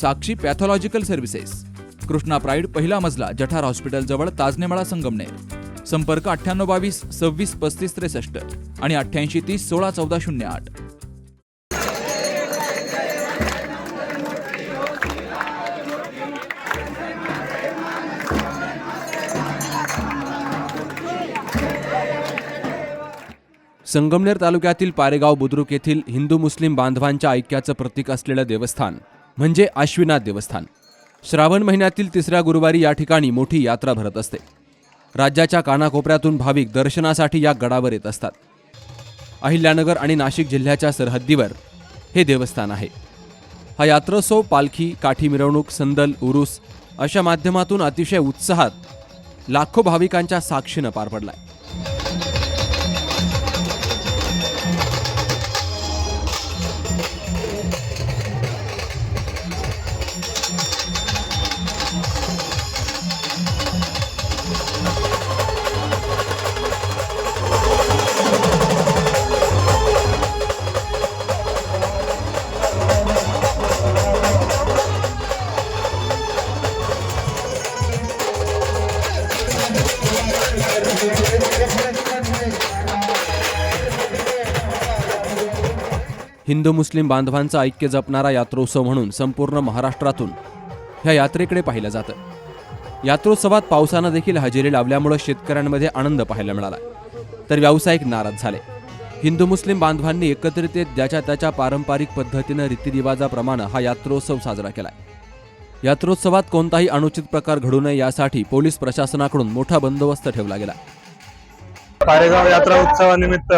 Sakshi pathological services. Krishna pride पहिला मजला जठार हॉस्पिटलजवळ ताजनेमाळा संगमनेर. संपर्क अठ्ठ्याण्णव बावीस सव्वीस पस्तीस त्रेसष्ट आणि अठ्ठ्याऐंशी तीस सोळा चौदा शून्य आठ. संगमनेर तालुक्यातील पारेगाव बुद्रुक येथील हिंदू मुस्लिम बांधवांच्या ऐक्याचं प्रतीक असलेलं देवस्थान. म्हणजे आश्विनाथ देवस्थान. श्रावण महिन्यातील तिसऱ्या गुरुवारी या ठिकाणी मोठी यात्रा भरत असते. राज्याच्या कानाकोपऱ्यातून भाविक दर्शनासाठी या गडावर येत असतात. अहिल्यानगर आणि नाशिक जिल्ह्याच्या सरहद्दीवर हे देवस्थान आहे. हा यात्रोत्सव पालखी काठी मिरवणूक संदल उरूस अशा माध्यमातून अतिशय उत्साहात लाखो भाविकांच्या साक्षीनं पार पडलाय. हिंदू मुस्लिम बांधवांचं ऐक्य जपणारा यात्रोत्सव म्हणून संपूर्ण महाराष्ट्रातून ह्या यात्रेकडे पाहिलं जातं. यात्रोत्सवात पावसानं देखील हजेरी लावल्यामुळं शेतकऱ्यांमध्ये आनंद पाहायला मिळाला. तर व्यावसायिक नाराज झाले. हिंदू मुस्लिम बांधवांनी एकत्रित येत ज्याच्या त्याच्या पारंपरिक पद्धतीनं रीतिरिवाजाप्रमाणे हा यात्रोत्सव साजरा केलाय. यात्रोत्सवात कोणताही अनुचित प्रकार घडू नये यासाठी पोलीस प्रशासनाकडून मोठा बंदोबस्त ठेवला गेला. पारेगाव यात्रा उत्सवानिमित्त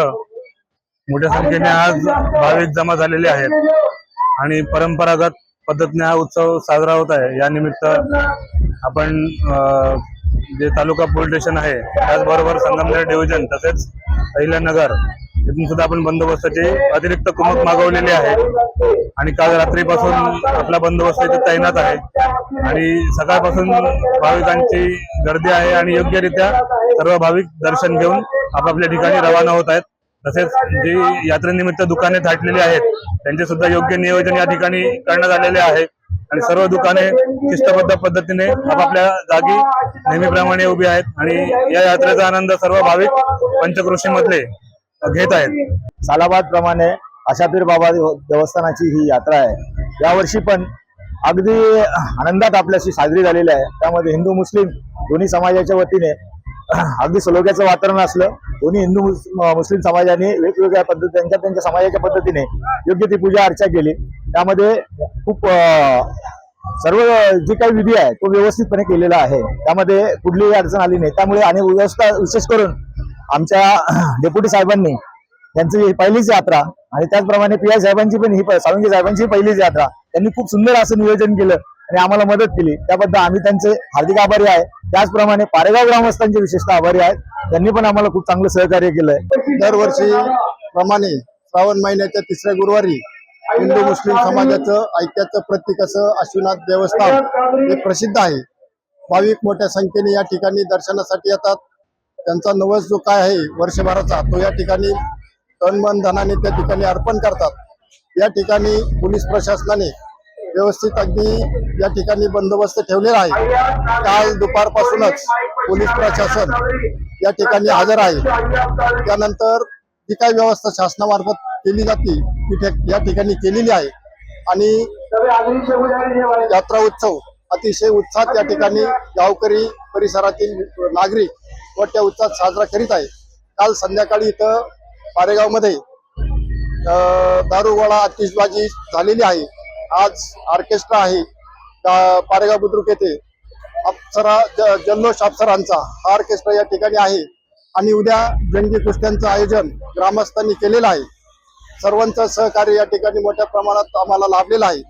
मोठ्या संख्येने आज भाविक जमा झालेले आहेत. आणि परंपरागत पद्धतीने हा उत्सव साजरा होत आहे. या निमित्त आपण जे तालुका पोलीस स्टेशन आहे त्याचबरोबर संगमनेर डिव्हिजन तसेच अहिल्यानगर इथून सुद्धा आपण बंदोबस्ताची अतिरिक्त कुमक मागवलेली आहे. आणि काल रात्रीपासून आपला बंदोबस्त इथे तैनात आहे. आणि सकाळपासून भाविकांची गर्दी आहे आणि योग्यरित्या सर्व भाविक दर्शन घेऊन आपापल्या ठिकाणी रवाना होत आहेत. तसेच जी यात्रेनिमित्त दुकाने थाटलेली आहेत त्यांचे सुद्धा योग्य नियोजन या ठिकाणी करण्यात आलेले आहे. आणि सर्व दुकाने शिस्तबद्ध पद्धतीने आपापल्या जागी नेहमीप्रमाणे उभी आहेत आणि या यात्रेचा आनंद सर्व भाविक पंचकृषीमधले घेत आहेत. सालाबाद प्रमाणे आशापीर बाबा देवस्थानाची ही यात्रा आहे. यावर्षी पण अगदी आनंदात आपल्याशी साजरी झालेली आहे. त्यामध्ये हिंदू मुस्लिम दोन्ही समाजाच्या वतीने अगदी सलोख्याचं वातावरण असलं दोन्ही हिंदू मुस्लिम समाजाने वेगवेगळ्या पद्धती त्यांच्या त्यांच्या समाजाच्या पद्धतीने योग्य ती पूजा अर्चा केली. त्यामध्ये खूप सर्व जे काही विधी आहे तो व्यवस्थितपणे केलेला आहे. त्यामध्ये कुठलीही अडचण आली नाही. त्यामुळे आणि व्यवस्था विशेष करून आमच्या डेप्युटी साहेबांनी त्यांची पहिलीच यात्रा आणि त्याचप्रमाणे पी आय साहेबांची पण ही सावंगी साहेबांची पहिलीच यात्रा त्यांनी खूप सुंदर असं नियोजन केलं. आणि आम्हाला मदत केली. त्याबद्दल आम्ही त्यांचे हार्दिक आभारी आहे. त्याचप्रमाणे पारेगाव ग्रामस्थांचे विशेषतः आभारी आहेत. त्यांनी पण आम्हाला खूप चांगलं सहकार्य केलंय. दरवर्षी प्रमाणे श्रावण महिन्याच्या तिसऱ्या गुरुवारी हिंदू मुस्लिम समाजाचं ऐक्याचं प्रतीक असं अश्वनाथ देवस्थान हे प्रसिद्ध आहे. भाविक मोठ्या संख्येने या ठिकाणी दर्शनासाठी येतात. त्यांचा नवस जो काय आहे वर्षभराचा तो या ठिकाणी तन मन धनाने त्या ठिकाणी अर्पण करतात. या ठिकाणी पोलीस प्रशासनाने व्यवस्थित अगदी या ठिकाणी बंदोबस्त ठेवलेला आहे. काल दुपारपासूनच पोलीस प्रशासन या ठिकाणी हजर आहे. त्यानंतर जी काही व्यवस्था शासनामार्फत केली जाते ती या ठिकाणी केलेली आहे. आणि यात्रा उत्सव अतिशय उत्साहात या ठिकाणी गावकरी परिसरातील नागरिक मोठ्या उत्साहात साजरा करीत आहे. काल संध्याकाळी इथं पारेगावमध्ये अं, दारुगोळा आतिषबाजी झालेली आहे. आज ऑर्केस्ट्रा आहे पारेगाव बुद्रुक येथे अप्सरा ज- जल्लोष अप्सरांचा हा ऑर्केस्ट्रा या ठिकाणी आहे. आणि उद्या जंगी कुस्त्यांचं आयोजन ग्रामस्थांनी केलेलं आहे. सर्वांचं सहकार्य या ठिकाणी मोठ्या प्रमाणात आम्हाला लाभलेलं आहे.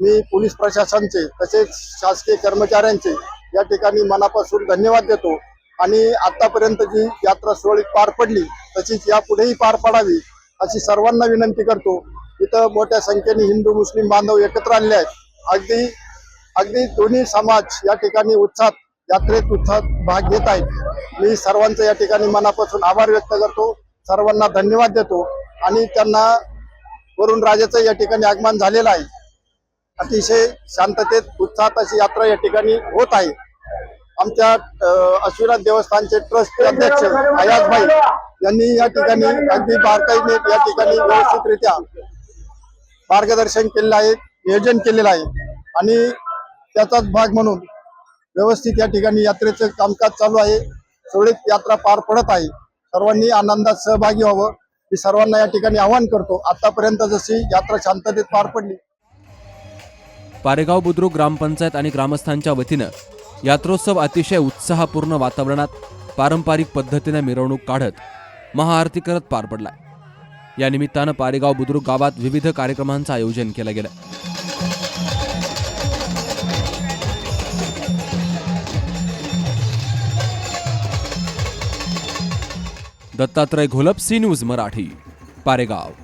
मी पोलीस प्रशासनचे तसेच शासकीय कर्मचाऱ्यांचे या ठिकाणी मनापासून धन्यवाद देतो. आणि आतापर्यंत जी यात्रा सुरळीत पार पडली तशीच यापुढेही पार पडावी अशी सर्वांना विनंती करतो. इथं मोठ्या संख्येने हिंदू मुस्लिम बांधव एकत्र आणले आहेत. अगदी अगदी दोन्ही समाज या ठिकाणी उत्साहात यात्रेत उत्साहात भाग घेत आहेत. मी सर्वांचं या ठिकाणी मनापासून आभार व्यक्त करतो. सर्वांना धन्यवाद देतो. आणि त्यांना वरुण राजाचं या ठिकाणी आगमन झालेलं आहे. अतिशय शांततेत उत्साहात अशी यात्रा या ठिकाणी होत आहे. आमच्या अश्विनाथ देवस्थानचे ट्रस्ट अध्यक्ष अयाजभाई यांनी या ठिकाणी अगदी बारकाईने या ठिकाणी व्यवस्थितरित्या मार्गदर्शन केलेलं आहे नियोजन केलेलं आहे. आणि त्याचाच भाग म्हणून व्यवस्थित या ठिकाणी यात्रेचं कामकाज चालू आहे. सुरळीत यात्रा पार पडत आहे. सर्वांनी आनंदात सहभागी व्हावं. मी सर्वांना या ठिकाणी आवाहन करतो आतापर्यंत जशी यात्रा शांततेत पार पडली. पारेगाव बुद्रुक ग्रामपंचायत आणि ग्रामस्थांच्या वतीनं यात्रोत्सव अतिशय उत्साहपूर्ण वातावरणात पारंपरिक पद्धतीनं मिरवणूक काढत महाआरती करत पार पडलाय या निमित्तानं पारेगाव बुद्रुक गावात विविध कार्यक्रमांचं आयोजन केलं गेलं. Dattatray Gholap C news Marathi Paregaon.